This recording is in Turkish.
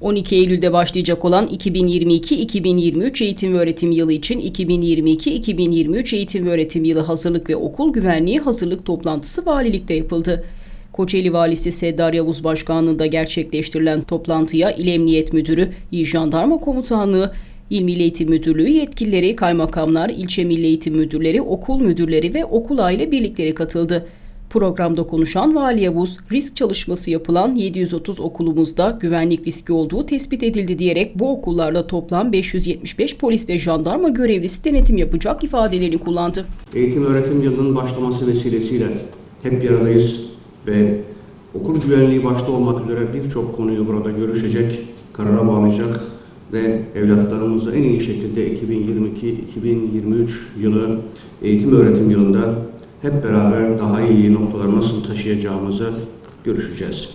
12 Eylül'de başlayacak olan 2022-2023 eğitim ve öğretim yılı için 2022-2023 eğitim ve öğretim yılı hazırlık ve okul güvenliği hazırlık toplantısı valilikte yapıldı. Kocaeli Valisi Seddar Yavuz Başkanlığı'nda gerçekleştirilen toplantıya İl Emniyet Müdürü, İl Jandarma Komutanlığı, İl Milli Eğitim Müdürlüğü yetkilileri, kaymakamlar, ilçe milli eğitim müdürleri, okul müdürleri ve okul aile birlikleri katıldı. Programda konuşan Vali Yavuz, risk çalışması yapılan 730 okulumuzda güvenlik riski olduğu tespit edildi diyerek bu okullarda toplam 575 polis ve jandarma görevlisi denetim yapacak ifadelerini kullandı. Eğitim öğretim yılının başlaması vesilesiyle hep bir aradayız ve okul güvenliği başta olmak üzere birçok konuyu burada görüşecek, karara bağlayacak ve evlatlarımızı en iyi şekilde 2022-2023 yılı eğitim öğretim yılında hep beraber daha iyi noktalara nasıl taşıyacağımızı görüşeceğiz.